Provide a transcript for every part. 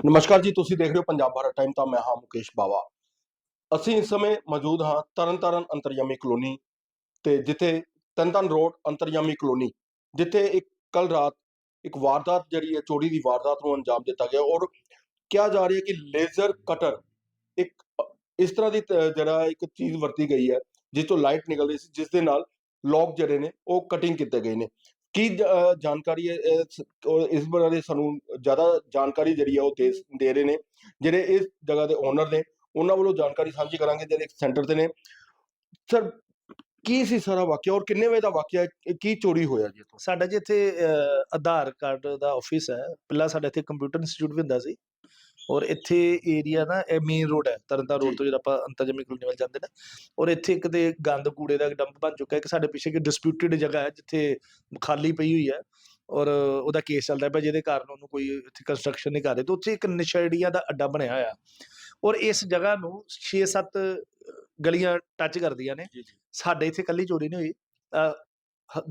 ਨਮਸਕਾਰ ਜੀ, ਤੁਸੀਂ ਦੇਖ ਰਹੇ ਹੋ ਪੰਜਾਬ ਭਾਰਤ ਟਾਈਮ, ਤਾਂ ਮੈਂ ਹਾਂ ਮੁਕੇਸ਼ ਬਾਵਾ। ਅਸੀਂ ਇਸ ਸਮੇਂ ਮੌਜੂਦ ਹਾਂ ਤਰਨਤਾਰਨ ਅੰਤਰਯਾਮੀ ਕਲੋਨੀ ਤੇ ਜਿੱਥੇ ਤਨਤਨ ਰੋਡ ਅੰਤਰਯਾਮੀ ਕਲੋਨੀ, ਜਿੱਥੇ ਇੱਕ ਕੱਲ ਰਾਤ ਇੱਕ ਵਾਰਦਾਤ ਜਿਹੜੀ ਹੈ, ਚੋਰੀ ਦੀ ਵਾਰਦਾਤ ਨੂੰ ਅੰਜਾਮ ਦਿੱਤਾ ਗਿਆ ਔਰ ਕਿਹਾ ਜਾ ਰਿਹਾ ਹੈ ਕਿ ਲੇਜ਼ਰ ਕਟਰ ਇੱਕ ਇਸ ਤਰ੍ਹਾਂ ਦੀ ਜਿਹੜਾ ਇੱਕ ਚੀਜ਼ ਵਰਤੀ ਗਈ ਹੈ, ਜਿਸ ਤੋਂ ਲਾਈਟ ਨਿਕਲ ਰਹੀ ਸੀ, ਜਿਸ ਦੇ ਨਾਲ ਲੋਕ ਜਿਹੜੇ ਨੇ, ਉਹ ਕਟਿੰਗ ਕੀਤੇ ਗਏ ਨੇ। ਕੀ ਜਾਣਕਾਰੀ ਹੈ ਇਸ ਬਾਰੇ ਸਾਨੂੰ ਜ਼ਿਆਦਾ ਜਾਣਕਾਰੀ ਜਿਹੜੀ ਆ ਉਹ ਦੇ ਰਹੇ ਨੇ, ਜਿਹੜੇ ਇਸ ਜਗ੍ਹਾ ਦੇ ਓਨਰ ਨੇ, ਉਹਨਾਂ ਵੱਲੋਂ ਜਾਣਕਾਰੀ ਸਾਂਝੀ ਕਰਾਂਗੇ, ਜਿਹੜੇ ਸੈਂਟਰ ਤੇ ਨੇ। ਸਰ ਕੀ ਸੀ ਸਾਰਾ ਵਾਕਿਆ ਔਰ ਕਿੰਨੇ ਵਜੇ ਦਾ ਵਾਕਿਆ ਕੀ ਚੋਰੀ ਹੋਇਆ ਜੀ ਸਾਡਾ ਜੀ ਇੱਥੇ ਆਧਾਰ ਕਾਰਡ ਦਾ ਆਫਿਸ ਹੈ, ਪਹਿਲਾਂ ਸਾਡੇ ਇੱਥੇ ਕੰਪਿਊਟਰ ਇੰਸਟੀਚਿਊਟ ਵੀ ਹੁੰਦਾ ਸੀ। ਔਰ ਇੱਥੇ ਏਰੀਆ ਨਾ ਇਹ ਮੇਨ ਰੋਡ ਹੈ ਤਰਨਤਾਰਨ ਜੀ। ਰੋਡ ਤੋਂ ਜਿਹੜਾ ਆਪਾਂ ਅੰਤਰਜਮੀ ਕਲੋਨੀ ਵੱਲ ਜਾਂਦੇ ਨੇ ਔਰ ਇੱਥੇ ਇੱਕ ਤੇ ਗੰਦ ਕੂੜੇ ਦਾ ਡੰਪ ਬਣ ਚੁੱਕਾ ਹੈ ਇੱਕ ਸਾਡੇ ਪਿੱਛੇ ਇੱਕ ਡਿਸਪਿਊਟਡ ਜਗ੍ਹਾ ਹੈ ਜਿੱਥੇ ਖਾਲੀ ਪਈ ਹੋਈ ਹੈ ਔਰ ਉਹਦਾ ਕੇਸ ਚੱਲਦਾ ਪਿਆ ਜਿਹਦੇ ਕਾਰਨ ਉਹਨੂੰ ਕੋਈ ਇੱਥੇ ਕੰਸਟਰਕਸ਼ਨ ਨਹੀਂ ਕਰ ਰਹੇ ਤੇ ਉੱਥੇ ਇੱਕ ਨਸ਼ੇੜੀਆਂ ਦਾ ਅੱਡਾ ਬਣਿਆ ਹੋਇਆ। ਔਰ ਇਸ ਜਗ੍ਹਾ ਨੂੰ 6-7 ਗਲੀਆਂ ਟੱਚ ਕਰਦੀਆਂ ਨੇ। ਸਾਡੇ ਇੱਥੇ ਕੱਲੀ ਚੋਰੀ ਨਹੀਂ ਹੋਈ।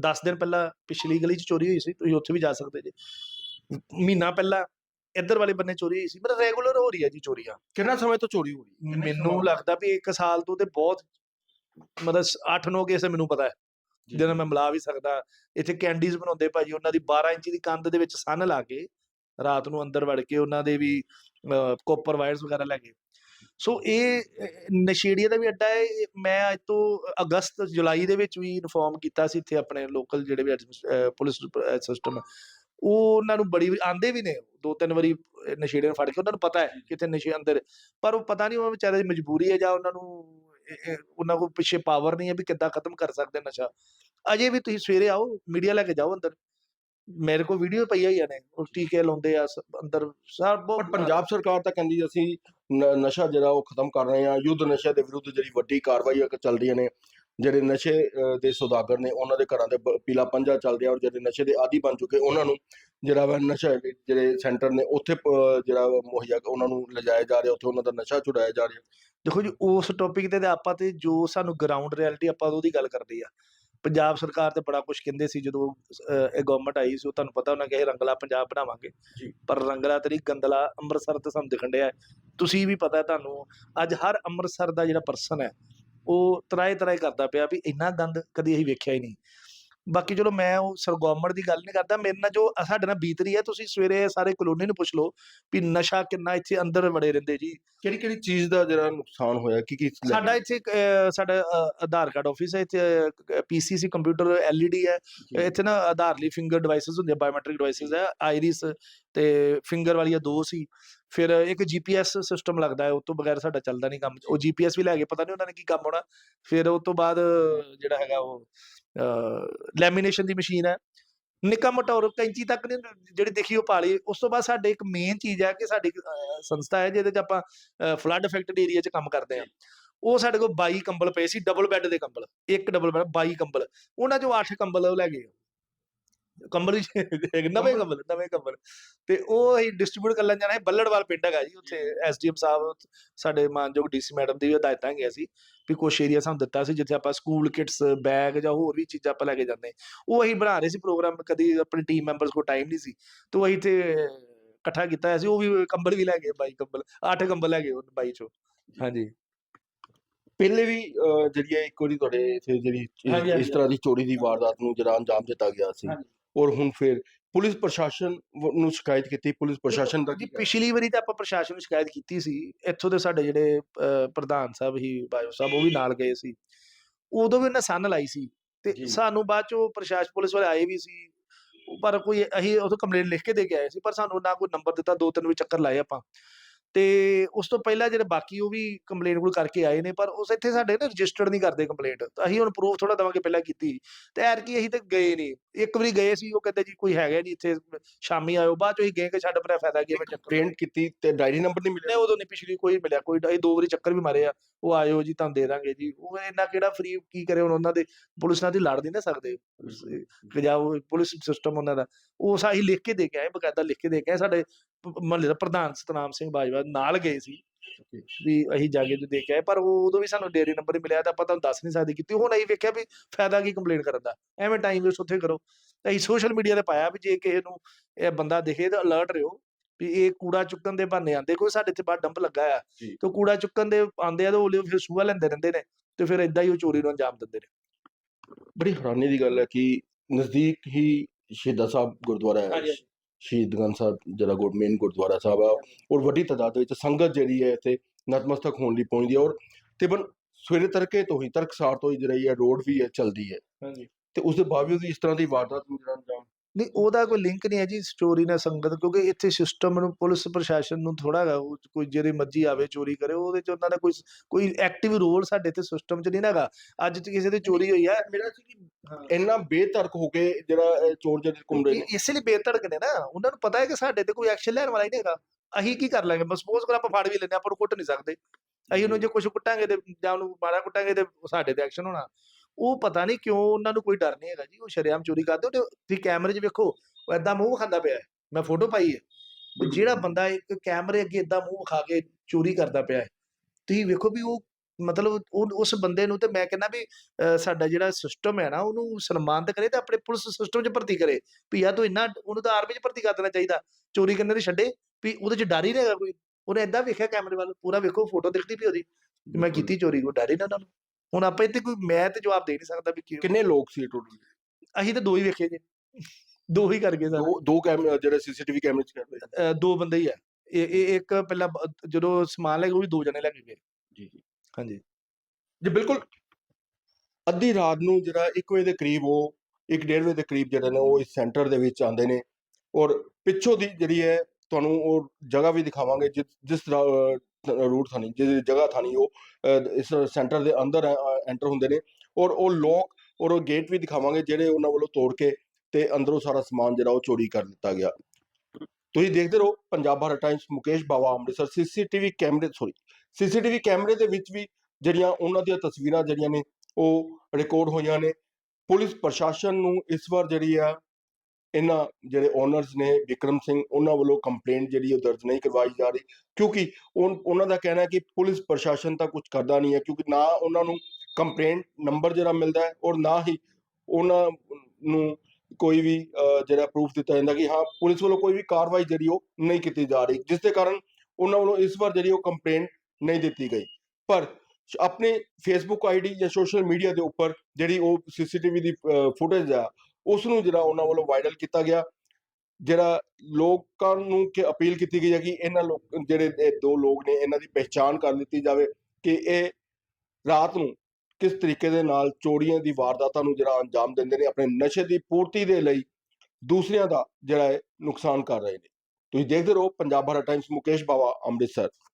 10 ਦਿਨ ਪਹਿਲਾਂ ਪਿਛਲੀ ਗਲੀ 'ਚ ਚੋਰੀ ਹੋਈ ਸੀ ਤੁਸੀਂ ਉੱਥੇ ਵੀ ਜਾ ਸਕਦੇ ਜੀ। ਮਹੀਨਾ ਪਹਿਲਾਂ ਇੱਧਰ ਵਾਲੇ ਬੰਨੇ ਚੋਰੀ ਹੋਈ ਸੀ ਪਰ ਰੈਗੂਲਰ ਹੋ ਰਹੀ ਹੈ ਜੀ ਚੋਰੀਆਂ। ਕਿੰਨਾ ਸਮੇਂ ਤੋਂ ਚੋਰੀ ਹੋ ਰਹੀ ਹੈ? ਮੈਨੂੰ ਲੱਗਦਾ ਵੀ 1 ਸਾਲ ਤੋਂ ਤੇ ਬਹੁਤ ਮਤਲਬ 8-9 ਕੇਸ ਮੈਨੂੰ ਪਤਾ ਹੈ। ਜਿਹਨਾਂ ਮੈਂ ਮਿਲਾ ਵੀ ਸਕਦਾ। ਇੱਥੇ ਕੈਂਡੀਜ਼ ਬਣਾਉਂਦੇ ਭਾਜੀ ਉਹਨਾਂ ਦੀ 12 ਇੰਚੀ ਦੀ ਕੰਧ ਦੇ ਵਿੱਚ ਸੰਨ ਲਾ ਕੇ ਰਾਤ ਨੂੰ ਅੰਦਰ ਵੜ ਕੇ ਉਹਨਾਂ ਦੇ ਵੀ ਕੋਪਰ ਵਾਇਰਸ ਵਗੈਰਾ ਲੈ ਕੇ ਸੋ ਇਹ ਨਸ਼ੇੜੀਆਂ ਦਾ ਵੀ ਅੱਡਾ ਹੈ। ਮੈਂ ਅੱਜ ਤੋਂ ਅਗਸਤ ਜੁਲਾਈ ਦੇ ਵਿੱਚ ਵੀ ਇਨਫੋਰਮ ਕੀਤਾ ਸੀ ਇੱਥੇ ਆਪਣੇ ਲੋਕਲ ਜਿਹੜੇ ਵੀ ਪੁਲਿਸ ਸਿਸਟਮ ਉਹ ਉਹਨਾਂ ਨੂੰ ਬੜੀ ਆਂਦੇ ਵੀ ਨੇ ਦੋ ਤਿੰਨ ਵਾਰੀ ਅਹ, ਨਸ਼ੇੜੀਆਂ ਨੂੰ ਫੜ ਕੇ ਉਹਨਾਂ ਨੂੰ ਪਤਾ ਹੈ ਕਿ ਇੱਥੇ ਨਸ਼ੇ ਅੰਦਰ ਪਰ ਉਹ ਪਤਾ ਨਹੀਂ ਉਹ ਵਿਚਾਰੇ ਦੀ ਮਜਬੂਰੀ ਹੈ ਜਾਂ ਉਹਨਾਂ ਨੂੰ ਉਹਨਾਂ ਕੋਲ ਪਿੱਛੇ ਪਾਵਰ ਨਹੀਂ ਹੈ ਵੀ ਕਿੱਦਾਂ ਖਤਮ ਕਰ ਸਕਦੇ ਨਸ਼ਾ। ਅਜੇ ਵੀ ਤੁਸੀਂ ਸਵੇਰੇ ਆਓ ਮੀਡੀਆ ਲੈ ਕੇ ਜਾਓ ਅੰਦਰ। ਮੇਰੇ ਕੋਲ ਵੀਡੀਓ ਪਈ ਹੋਈਆਂ ਨੇ ਉਹ ਟੀਕੇ ਲਾਉਂਦੇ ਆ ਅੰਦਰ ਸਭ ਪੰਜਾਬ ਸਰਕਾਰ ਤਾਂ ਕਹਿੰਦੀ ਅਸੀਂ ਨਸ਼ਾ ਜਿਹੜਾ ਉਹ ਖਤਮ ਕਰ ਰਹੇ ਹਾਂ ਯੁੱਧ ਨਸ਼ੇ ਦੇ ਵਿਰੁੱਧ ਜਿਹੜੀ ਵੱਡੀ ਕਾਰਵਾਈ ਚੱਲ ਰਹੀਆਂ ਨੇ ਜਿਹੜੇ ਨਸ਼ੇ ਦੇ ਸੌਦਾਗਰ ਨੇ ਉਹਨਾਂ ਦੇ ਘਰਾਂ ਦੇ ਪੀਲਾ ਪੰਜਾ ਚੱਲ ਰਿਹਾ ਔਰ ਜਿਹੜੇ ਨਸ਼ੇ ਦੇ ਆਦੀ ਬਣ ਚੁੱਕੇ ਉਹਨਾਂ ਨੂੰ ਜਿਹੜਾ ਵਾ ਨਸ਼ਾ ਜਿਹੜੇ ਸੈਂਟਰ ਨੇ ਉੱਥੇ ਜਿਹੜਾ ਮੁਹੱਈਆ ਉਹਨਾਂ ਨੂੰ ਲਿਜਾਇਆ ਜਾ ਰਿਹਾ ਉੱਥੇ ਉਹਨਾਂ ਦਾ ਨਸ਼ਾ ਛੁਡਾਇਆ ਜਾ ਰਿਹਾ ਦੇਖੋ ਜੀ ਉਸ ਟੌਪਿਕ ਤੇ ਆਪਾਂ ਤੇ ਜੋ ਸਾਨੂੰ ਗਰਾਊਂਡ ਰਿਐਲਿਟੀ ਆਪਾਂ ਉਹਦੀ ਗੱਲ ਕਰਦੇ ਆ ਪੰਜਾਬ ਸਰਕਾਰ ਤੇ ਬੜਾ ਕੁਝ ਕਹਿੰਦੇ ਸੀ ਜਦੋਂ ਇਹ ਗਵਰਨਮੈਂਟ ਆਈ ਸੀ ਉਹ ਤੁਹਾਨੂੰ ਪਤਾ ਉਹਨਾਂ ਕਿ ਇਹ ਰੰਗਲਾ ਪੰਜਾਬ ਬਣਾਵਾਂਗੇ। ਪਰ ਰੰਗਲਾ ਤੇਰੀ ਗੰਦਲਾ ਅੰਮ੍ਰਿਤਸਰ ਤੇ ਸਾਨੂੰ ਦਿਖਣ ਡਿਆ। ਤੁਸੀਂ ਵੀ ਪਤਾ ਤੁਹਾਨੂੰ ਅੱਜ ਹਰ ਅੰਮ੍ਰਿਤਸਰ ਦਾ ਜਿਹੜਾ ਪਰਸਨ ਹੈ ਉਹ ਤਰਾਏ ਤਰਾਏ ਕਰਦਾ ਪਿਆ ਵੀ ਇੰਨਾ ਗੰਦ ਕਦੀ ਅਸੀਂ ਵੇਖਿਆ ਹੀ ਨਹੀਂ। ਬਾਕੀ ਚਲੋ ਮੈਂ ਉਹ ਸਰ ਗਵਰਨਮੈਂਟ ਦੀ ਗੱਲ ਨਹੀਂ ਕਰਦਾ ਮੇਰੇ ਨਾਲ ਜੋ ਸਾਡੇ ਨਾਲ ਬੀਤ ਰਹੀ ਹੈ ਤੁਸੀਂ ਸਵੇਰੇ ਸਾਰੇ ਕਲੋਨੀ ਨੂੰ ਪੁੱਛ ਲਓ ਵੀ ਨਸ਼ਾ ਕਿੰਨਾ ਇੱਥੇ ਅੰਦਰ ਵੜੇ ਰਹਿੰਦੇ ਜੀ। ਕਿਹੜੀ ਕਿਹੜੀ ਚੀਜ਼ ਦਾ ਜਿਹੜਾ ਨੁਕਸਾਨ ਹੋਇਆ ਕੀ ਕੀ ਸਾਡਾ ਇੱਥੇ ਸਾਡਾ ਆਧਾਰ ਕਾਰਡ ਆਫਿਸ ਹੈ ਇੱਥੇ ਪੀਸੀਸੀ ਕੰਪਿਊਟਰ ਐਲਈਡੀ ਹੈ। ਇੱਥੇ ਨਾ ਆਧਾਰ ਲਈ ਫਿੰਗਰ ਡਿਵਾਈਸਸ ਹੁੰਦੇ ਆ ਬਾਇਓਮੈਟ੍ਰਿਕ ਡਿਵਾਈਸਸ ਹੈ ਆਇਰਿਸ ਤੇ ਫਿੰਗਰ ਵਾਲੀਆਂ ਦੋ ਸੀ। ਫਿਰ ਇੱਕ ਜੀਪੀਐਸ ਸਿਸਟਮ ਲੱਗਦਾ ਹੈ ਉਹ ਤੋਂ ਬਗੈਰ ਸਾਡਾ ਚੱਲਦਾ ਨਹੀਂ ਕੰਮ। ਉਹ ਜੀਪੀਐਸ ਵੀ ਲੈ ਕੇ ਪਤਾ ਨਹੀਂ ਉਹਨਾਂ ਨੇ ਕੀ ਕੰਮ ਹੋਣਾ। ਫਿਰ ਉਹ ਤੋਂ ਬਾਅਦ ਜਿਹੜਾ ਹੈਗਾ ਉਹ ਲੈਮੀਨੇਸ਼ਨ ਦੀ ਮਸ਼ੀਨ ਹੈ। ਨਿੱਕਾ ਮੋਟਾ ਹੋਰ ਕੈਂਚੀ ਤੱਕ ਨੇ ਜਿਹੜੀ ਦੇਖੀ ਉਹ ਪਾ ਲਈ ਉਸ ਤੋਂ ਬਾਅਦ ਸਾਡੇ ਇੱਕ ਮੇਨ ਚੀਜ਼ ਹੈ ਕਿ ਸਾਡੀ ਇੱਕ, ਸੰਸਥਾ ਹੈ ਜਿਹਦੇ ਚ ਆਪਾਂ ਫਲੱਡ ਅਫੈਕਟਡ ਏਰੀਆ 'ਚ ਕੰਮ ਕਰਦੇ ਆ ਉਹ ਸਾਡੇ ਕੋਲ 22 ਕੰਬਲ ਪਏ ਸੀ ਡਬਲ ਬੈੱਡ ਦੇ ਕੰਬਲ। ਇੱਕ ਡਬਲ ਬੈੱਡ 22 ਕੰਬਲ। ਉਹਨਾਂ ਚੋਂ 8 ਕੰਬਲ ਉਹ ਲੈ ਗਏ। ਕੰਬਲ ਵੀ ਨਵੇਂ ਕੰਬਲ। ਨਵੇਂ ਕੰਬਲ। ਤੇ ਉਹ ਅਸੀਂ ਡਿਸਟ੍ਰੀਬਿਊਟ ਕਰਨ ਜਾਣਾ ਹੈ ਬੱਲੜਵਾਲ ਪਿੰਡ ਹੈਗਾ ਜੀ ਉੱਥੇ ਐਸਡੀਐਮ ਸਾਹਿਬ ਸਾਡੇ ਮਾਨਯੋਗ ਡੀਸੀ ਮੈਡਮ ਦੀ ਵੀ ਹਦਾਇਤਾਂ ਹੈਗੀਆਂ ਸੀ ਵੀ ਕੁਛ ਏਰੀਆ ਸਾਨੂੰ ਦਿੱਤਾ ਸੀ ਜਿੱਥੇ ਆਪਾਂ ਸਕੂਲ ਕਿਟਸ ਬੈਗ ਜਾਂ ਹੋਰ ਵੀ ਚੀਜ਼ਾਂ ਆਪਾਂ ਲੈ ਕੇ ਜਾਂਦੇ। ਉਹ ਅਸੀਂ ਬਣਾ ਰਹੇ ਸੀ ਪ੍ਰੋਗਰਾਮ ਕਦੀ ਆਪਣੀ ਟੀਮ ਮੈਂਬਰਸ ਕੋਲ ਟਾਈਮ ਨਹੀਂ ਸੀ। ਤੇ ਅਸੀਂ ਤੇ ਇਕੱਠਾ ਕੀਤਾ ਸੀ ਉਹ ਵੀ ਕੰਬਲ ਵੀ ਲੈ ਗਏ 22 ਕੰਬਲ 8 ਕੰਬਲ ਲੈ ਗਏ ਉਹ 22 ਚੋਂ। ਹਾਂਜੀ। ਪਹਿਲੇ ਵੀ ਅ, ਜਿਹੜੀ ਹੈ ਇੱਕ ਵਾਰੀ ਤੁਹਾਡੇ ਇੱਥੇ ਜਿਹੜੀ ਇਸ- ਤਰ੍ਹਾਂ ਦੀ ਚੋਰੀ ਦੀ ਵਾਰਦਾਤ ਨੂੰ ਜਿਹੜਾ ਅੰਜਾਮ ਦਿੱਤਾ ਗਿਆ ਸੀ। ਔਰ ਹੁਣ ਫਿਰ ਪੁਲਿਸ ਪ੍ਰਸ਼ਾਸਨ ਨੂੰ ਸ਼ਿਕਾਇਤ ਕੀਤੀ ਪੁਲਿਸ ਪ੍ਰਸ਼ਾਸਨ ਦਾ ਜੀ ਪਿਛਲੀ ਵਾਰੀ ਤਾਂ ਆਪਾਂ ਪ੍ਰਸ਼ਾਸਨ ਨੂੰ ਸ਼ਿਕਾਇਤ ਕੀਤੀ ਸੀ ਇੱਥੋਂ ਦੇ ਸਾਡੇ ਜਿਹੜੇ ਪ੍ਰਧਾਨ ਸਾਹਿਬ ਹੀ ਬਾਇਓ ਸਾਹਿਬ ਉਹ ਵੀ ਨਾਲ ਗਏ ਸੀ। ਉਦੋਂ ਵੀ ਉਹਨਾਂ ਸੰਨ ਲਾਈ ਸੀ। ਤੇ ਸਾਨੂੰ ਬਾਅਦ ਚੋਂ ਪ੍ਰਸ਼ਾਸਨ ਪੁਲਿਸ ਵਾਲੇ ਆਏ ਵੀ ਸੀ। ਪਰ ਕੋਈ ਅਸੀਂ ਉਹ ਤੋਂ ਕੰਪਲੇਂਟ ਲਿਖ ਕੇ ਦੇ ਕੇ ਆਏ ਸੀ ਪਰ ਸਾਨੂੰ ਨਾ ਕੋਈ ਨੰਬਰ ਦਿੱਤਾ ਦੋ ਤਿੰਨ ਵੀ ਚੱਕਰ ਲਾਏ ਆਪਾਂ। ਤੇ ਉਸ ਤੋਂ ਪਹਿਲਾਂ ਜਿਹੜੇ ਬਾਕੀ ਉਹ ਵੀ ਕੰਪਲੇਂਟ ਕੋਲ ਕਰਕੇ ਆਏ ਨੇ ਪਰ ਉਸ ਇੱਥੇ ਸਾਡੇ ਨਾ ਰਜਿਸਟਰਡ ਨਹੀਂ ਕਰਦੇ ਕੰਪਲੇਂਟ ਅਸੀਂ ਹੁਣ ਪ੍ਰੂਫ ਥੋੜਾ ਦਵਾਂਗੇ ਪਹਿਲਾਂ ਕੀਤੀ। ਤੇ ਐਰ ਕੀ ਅਸੀਂ ਤੇ ਗਏ ਨਹੀਂ। ਇੱਕ ਵਾਰੀ ਗਏ ਸੀ ਉਹ ਕਹਿੰਦੇ ਜੀ ਕੋਈ ਹੈਗਾ ਨਹੀਂ ਇੱਥੇ ਸ਼ਾਮੀ ਆਇਓ ਬਾਅਦ ਚੋਂ ਅਸੀਂ ਗਏ ਕਿ ਛੱਡ ਪਰਿਆ ਫਾਇਦਾ ਕੀ ਮੈਂ ਚੱਕਰ ਪੇਂਟ ਕੀਤੀ ਤੇ ਡਾਇਰੀ ਨੰਬਰ ਨਹੀਂ ਨਹੀਂ ਮਿਲਿਆ ਉਦੋਂ ਨਹੀਂ ਪਿਛਲੀ ਕੋਈ ਮਿਲਿਆ। ਕੋਈ ਅਸੀਂ ਦੋ ਵਾਰੀ ਚੱਕਰ ਵੀ ਮਾਰੇ ਆ। ਉਹ ਆਇਓ ਜੀ ਤੁਹਾਨੂੰ ਦੇ ਦਾਂਗੇ ਜੀ। ਉਹ ਇੰਨਾ ਕਿਹੜਾ ਫ੍ਰੀ ਕੀ ਕਰੇ ਹੁਣ ਉਹਨਾਂ ਦੇ? ਪੁਲਿਸ ਨਾਲ ਦੀ ਲੜ ਨਹੀਂ ਨਾ ਸਕਦੇ। ਉਹ ਪੁਲਿਸ ਸਿਸਟਮ ਉਹਨਾਂ ਦਾ। ਉਹ ਸਾਹੀ ਲਿਖ ਕੇ ਦੇ ਕੇ ਆਏ ਬਕਾਇਦਾ ਲਿਖ ਕੇ ਦੇ ਕੇ ਆਏ। ਸਾਡੇ ਮਹੱਲੇ ਦਾ ਪ੍ਰਧਾਨ ਸਤਨਾਮ ਸਿੰਘ ਬਾਜਵਾ ਨਾਲ ਗਏ ਸੀ। ਵੀ ਅਸੀਂ ਜਾ ਕੇ ਜੋ ਦੇ ਕੇ ਆਏ ਪਰ ਉਹ ਉਦੋਂ ਵੀ ਸਾਨੂੰ ਡੇਰੀ ਨੰਬਰ ਹੀ ਮਿਲਿਆ ਤਾਂ ਆਪਾਂ ਤੁਹਾਨੂੰ ਦੱਸ ਨਹੀਂ ਸਕਦੇ ਕਿਤੇ। ਹੁਣ ਅਸੀਂ ਵੇਖਿਆ ਵੀ ਫਾਇਦਾ ਕੀ ਕੰਪਲੇਂਟ ਕਰਨ ਦਾ। ਐਵੇਂ ਟਾਈਮ ਵੇਸਟ ਉੱਥੇ ਕਰੋ। ਅਸੀਂ ਸੋਸ਼ਲ ਮੀਡੀਆ ਤੇ ਪਾਇਆ ਵੀ ਜੇ ਕਿਸੇ ਨੂੰ ਇਹ ਬੰਦਾ ਦਿਖੇ ਤਾਂ ਅਲਰਟ ਰਹੋ ਵੀ ਇਹ ਕੂੜਾ ਚੁੱਕਣ ਦੇ ਬਹਾਨੇ ਆਂਦੇ ਕੋਈ ਸਾਡੇ ਇੱਥੇ ਬਾਹਰ ਡੰਪ ਲੱਗਾ ਆ। ਤੇ ਕੂੜਾ ਚੁੱਕਣ ਦੇ ਆਂਦੇ ਆ ਤੇ ਉਹ ਫਿਰ ਸੂਆ ਲੈਂਦੇ ਰਹਿੰਦੇ ਨੇ ਤੇ ਫਿਰ ਇਦਾਂ ਹੀ ਉਹ ਚੋਰੀ ਨੂੰ ਅੰਜਾਮ ਦਿੰਦੇ ਨੇ। ਬੜੀ ਹੈਰਾਨੀ ਦੀ ਗੱਲ ਹੈ ਕਿ ਨਜ਼ਦੀਕ ਹੀ ਸ਼ਹੀਦਾਂ ਸਾਹਿਬ ਗੁਰਦੁਆਰਾ ਹੈ। ਸ਼ਹੀਦ ਗੰਜ ਸਾਹਿਬ ਜਿਹੜਾ ਗੁਰ ਮੇਨ ਗੁਰਦੁਆਰਾ ਸਾਹਿਬ ਆ ਔਰ ਵੱਡੀ ਤਾਦਾਦ ਵਿੱਚ ਸੰਗਤ ਜਿਹੜੀ ਹੈ ਇੱਥੇ ਨਤਮਸਤਕ ਹੋਣ ਲਈ ਪਹੁੰਚਦੀ ਹੈ ਔਰ ਤਕਰੀਬਨ ਸਵੇਰੇ ਤੜਕੇ ਤੋਂ ਹੀ ਤੜਕਸਾਰ ਤੋਂ ਹੀ ਜਿਹੜੀ ਹੈ ਰੋਡ ਵੀ ਹੈ ਚੱਲਦੀ ਹੈ। ਹਾਂਜੀ। ਤੇ ਉਸ ਦੇ ਬਾਵਜੂਦ ਵੀ ਇਸ ਤਰ੍ਹਾਂ ਦੀ ਵਾਰਦਾਤ ਨਹੀਂ ਉਹਦਾ ਕੋਈ ਲਿੰਕ ਨਹੀਂ ਹੈ ਜੀ ਚੋਰੀ ਨਾਲ ਸੰਗਤ ਕਿਉਂਕਿ ਇੱਥੇ ਸਿਸਟਮ ਨੂੰ ਪੁਲਿਸ ਪ੍ਰਸ਼ਾਸਨ ਨੂੰ ਥੋੜਾ ਹੈਗਾ ਕੋਈ ਜਿਹੜੀ ਮਰਜ਼ੀ ਆਵੇ ਚੋਰੀ ਕਰੇ ਉਹਦੇ ਚ ਉਹਨਾਂ ਦਾ ਕੋਈ ਕੋਈ ਐਕਟਿਵ ਰੋਲ ਸਾਡੇ ਤੇ ਸਿਸਟਮ ਚ ਨਹੀਂ ਹੈਗਾ। ਅੱਜ ਤੇ ਕਿਸੇ ਦੀ ਚੋਰੀ ਹੋਈ ਹੈ। ਮੇਰਾ ਸੀ ਕਿ ਇੰਨਾ ਬੇਤਰਕ ਹੋ ਕੇ ਜਿਹੜਾ ਚੋਰ ਜਿਹੜੇ ਘੁੰਮ ਰਹੇ ਨੇ। ਇਸੇ ਲਈ ਬੇਧੜਕ ਨੇ ਨਾ। ਉਹਨਾਂ ਨੂੰ ਪਤਾ ਹੈ ਕਿ ਸਾਡੇ ਤੇ ਕੋਈ ਐਕਸ਼ਨ ਲੈਣ ਵਾਲਾ ਹੀ ਨਹੀਂ ਹੈਗਾ। ਅਸੀਂ ਕੀ ਕਰ ਲਾਂਗੇ? ਸਪੋਜ਼ ਕਰ ਆਪਾਂ ਫੜ ਵੀ ਲੈਂਦੇ ਆਪਾਂ ਨੂੰ ਕੁੱਟ ਨਹੀਂ ਸਕਦੇ। ਅਸੀਂ ਉਹਨੂੰ ਜੇ। ਕੁਝ ਕੁੱਟਾਂਗੇ ਤੇ ਜਾਂ ਉਹਨੂੰ ਮਾੜਾ ਕੁੱਟਾਂਗੇ ਤੇ ਸਾਡੇ ਤੇ ਐਕਸ਼ਨ ਹੋਣਾ। ਉਹ ਪਤਾ ਨਹੀਂ ਕਿਉਂ ਉਹਨਾਂ ਨੂੰ ਕੋਈ ਡਰ ਨਹੀਂ ਹੈਗਾ ਜੀ ਉਹ ਸ਼ਰੇਆਮ ਚੋਰੀ ਕਰਦੇ ਤੇ ਤੁਸੀਂ ਕੈਮਰੇ 'ਚ ਵੇਖੋ ਉਹ ਏਦਾਂ ਮੂੰਹ ਖਾਂਦਾ ਪਿਆ। ਮੈਂ ਫੋਟੋ ਪਾਈ ਹੈ ਜਿਹੜਾ ਬੰਦਾ ਇੱਕ ਕੈਮਰੇ ਅੱਗੇ ਏਦਾਂ ਮੂੰਹ ਖਾ ਕੇ ਚੋਰੀ ਕਰਦਾ ਪਿਆ ਹੈ ਤੁਸੀਂ ਵੇਖੋ ਵੀ ਉਹ ਮਤਲਬ ਉਹ ਉਸ ਬੰਦੇ ਨੂੰ ਤੇ ਮੈਂ ਕਹਿੰਦਾ ਵੀ ਸਾਡਾ ਜਿਹੜਾ ਸਿਸਟਮ ਹੈ ਨਾ ਉਹਨੂੰ ਸਨਮਾਨਿਤ ਕਰੇ ਤੇ ਆਪਣੇ ਪੁਲਿਸ ਸਿਸਟਮ 'ਚ ਭਰਤੀ ਕਰੇ ਵੀ ਯਾ ਤੂੰ ਇੰਨਾ ਉਹਨੂੰ ਤਾਂ ਆਰਮੀ 'ਚ ਭਰਤੀ ਕਰ ਦੇਣਾ ਚਾਹੀਦਾ ਚੋਰੀ ਕਰਨ ਦੇ ਛੱਡੇ ਵੀ ਉਹਦੇ 'ਚ ਡਰ ਹੀ ਨਹੀਂ ਹੈਗਾ ਕੋਈ ਉਹਨੇ ਏਦਾਂ ਵੇਖਿਆ ਕੈਮਰੇ ਵੱਲ ਪੂਰਾ ਵੇਖੋ ਫੋਟੋ ਦਿਖਦੀ ਵੀ ਉਹਦੀ ਮੈਂ ਕੀਤੀ ਚੋਰੀ ਕੋ ਡਰ ਹੀ ਨਾ ਉਹਨਾਂ ਨੂੰ ਹੁਣ ਆਪਾਂ ਇੱਥੇ ਕੋਈ ਮੈਂ ਤੇ ਜਵਾਬ ਦੇ ਨਹੀਂ ਸਕਦਾ ਵੀ ਕਿਉਂ ਕਿੰਨੇ ਲੋਕ ਸੀ ਟੋਟਲ ਅਸੀਂ ਤਾਂ ਦੋ ਹੀ ਵੇਖੇ ਜੀ। ਦੋ ਹੀ ਕਰ ਗਏ ਸਰ। ਦੋ ਦੋ ਕੈਮਰੇ ਜਿਹੜੇ ਸੀਸੀਟੀਵੀ ਕੈਮਰੇ ਚ ਕਰਦੇ ਅਹ ਦੋ ਬੰਦੇ ਹੀ ਆ। ਇਹ ਇਹ ਇੱਕ ਪਹਿਲਾਂ ਬ- ਜਦੋਂ ਸਮਾਨ ਲੈ ਕੇ ਉਹ ਵੀ ਦੋ ਜਣੇ ਲੈ ਕੇ ਗਏ। ਜੀ ਜੀ। ਹਾਂਜੀ। ਜੀ ਬਿਲਕੁਲ ਅੱਧੀ ਰਾਤ ਨੂੰ ਜਿਹੜਾ 1 ਵਜੇ ਦੇ ਕਰੀਬ ਉਹ 1:30 ਵਜੇ ਦੇ ਕਰੀਬ ਜਿਹੜੇ ਨੇ ਉਹ ਇਸ ਸੈਂਟਰ ਦੇ ਵਿੱਚ ਆਉਂਦੇ ਨੇ। ਔਰ ਪਿੱਛੋਂ ਦੀ ਜਿਹੜੀ ਹੈ ਤੁਹਾਨੂੰ ਉਹ ਜਗ੍ਹਾ ਵੀ ਦਿਖਾਵਾਂਗੇ ਜਿਸ ਜਿਸ ਰੂਟ ਥਾਣੀ ਜਿਸ ਜਗ੍ਹਾ ਥਾਣੀ, ਉਹ ਇਸ ਸੈਂਟਰ ਦੇ ਅੰਦਰ ਐਂਟਰ ਹੁੰਦੇ ਨੇ। ਔਰ ਉਹ ਲੋਕ ਔਰ ਉਹ ਗੇਟ ਵੀ ਦਿਖਾਵਾਂਗੇ, ਜਿਹੜੇ ਉਹਨਾਂ ਵੱਲੋਂ ਤੋੜ ਕੇ ਤੇ ਅੰਦਰੋਂ ਸਾਰਾ ਸਮਾਨ ਜਿਹੜਾ ਉਹ ਚੋਰੀ ਕਰ ਦਿੱਤਾ ਗਿਆ। ਤੁਸੀਂ ਦੇਖਦੇ ਰਹੋ, ਪੰਜਾਬ ਭਾਰਤ ਟਾਈਮਸ ਮੁਕੇਸ਼ ਬਾਵਾ, ਅੰਮ੍ਰਿਤਸਰ ਸੀਸੀਟੀਵੀ ਕੈਮਰੇ ਸੋਰੀ ਸੀਸੀਟੀਵੀ ਕੈਮਰੇ ਦੇ ਵਿੱਚ ਵੀ ਜਿਹੜੀਆਂ ਉਹਨਾਂ ਦੀਆਂ ਤਸਵੀਰਾਂ ਜਿਹੜੀਆਂ ਨੇ, ਉਹ ਰਿਕਾਰਡ ਹੋਈਆਂ ਨੇ। ਪੁਲਿਸ ਪ੍ਰਸ਼ਾਸਨ ਨੂੰ ਇਸ ਵਾਰ ਜਿਹੜੀ ਆ ਇਹਨਾਂ ਜਿਹੜੇ ਓਨਰਸ ਨੇ ਵਿਕਰਮ ਸਿੰਘ, ਉਹਨਾਂ ਵੱਲੋਂ ਕੰਪਲੇਂਟ ਜਿਹੜੀ ਉਹ ਦਰਜ ਨਹੀਂ ਕਰਵਾਈ ਜਾ ਰਹੀ, ਕਿਉਂਕਿ ਉਹਨਾਂ ਦਾ ਕਹਿਣਾ ਹੈ ਕਿ ਪੁਲਿਸ ਪ੍ਰਸ਼ਾਸਨ ਤਾਂ ਕੁਝ ਕਰਦਾ ਨਹੀਂ ਹੈ, ਕਿਉਂਕਿ ਨਾ ਉਹਨਾਂ ਨੂੰ ਕੰਪਲੇਂਟ ਨੰਬਰ ਜਿਹੜਾ ਮਿਲਦਾ ਹੈ ਔਰ ਨਾ ਹੀ ਉਹਨਾਂ ਨੂੰ ਕੋਈ ਵੀ ਜਿਹੜਾ ਪ੍ਰੂਫ ਦਿੱਤਾ ਜਾਂਦਾ ਕਿ ਹਾਂ, ਪੁਲਿਸ ਵੱਲੋਂ ਕੋਈ ਵੀ ਕਾਰਵਾਈ ਜਿਹੜੀ ਉਹ ਨਹੀਂ ਕੀਤੀ ਜਾ ਰਹੀ, ਜਿਸ ਦੇ ਕਾਰਨ ਉਹਨਾਂ ਵੱਲੋਂ ਇਸ ਵਾਰ ਜਿਹੜੀ ਉਹ ਕੰਪਲੇਂਟ ਨਹੀਂ ਦਿੱਤੀ ਗਈ। ਪਰ ਸ਼- ਆਪਣੇ ਫੇਸਬੁੱਕ ਆਈਡੀ ਜਾਂ ਸੋਸ਼ਲ ਮੀਡੀਆ ਦੇ ਉੱਪਰ ਜਿਹੜੀ ਉਹ ਸੀਸੀਟੀਵੀ ਦੀ ਫੁਟੇਜ ਆ ਉਸ ਨੂੰ ਜਿਹੜਾ ਉਹਨਾਂ ਵੱਲੋਂ ਵਾਇਰਲ ਕੀਤਾ ਗਿਆ, ਜਿਹੜਾ ਲੋਕਾਂ ਨੂੰ ਕਿ ਅਪੀਲ ਕੀਤੀ ਗਈ ਹੈ ਕਿ ਇਹਨਾਂ ਲੋਕ, ਜਿਹੜੇ ਦੋ ਲੋਕ ਨੇ, ਇਹਨਾਂ ਦੀ ਪਹਿਚਾਣ ਕਰ ਦਿੱਤੀ ਜਾਵੇ ਕਿ ਇਹ ਰਾਤ ਨੂੰ ਕਿਸ ਤਰੀਕੇ ਦੇ ਨਾਲ ਚੋਰੀਆਂ ਦੀ ਵਾਰਦਾਤਾਂ ਨੂੰ ਜਿਹੜਾ ਅੰਜਾਮ ਦਿੰਦੇ ਨੇ, ਆਪਣੇ ਨਸ਼ੇ ਦੀ ਪੂਰਤੀ ਦੇ ਲਈ ਦੂਸਰਿਆਂ ਦਾ ਜਿਹੜਾ ਹੈ ਨੁਕਸਾਨ ਕਰ ਰਹੇ ਨੇ। ਤੁਸੀਂ ਦੇਖਦੇ ਰਹੋ, ਪੰਜਾਬ ਭਾਰਤ ਟਾਈਮਸ ਮੁਕੇਸ਼ ਬਾਵਾ, ਅੰਮ੍ਰਿਤਸਰ।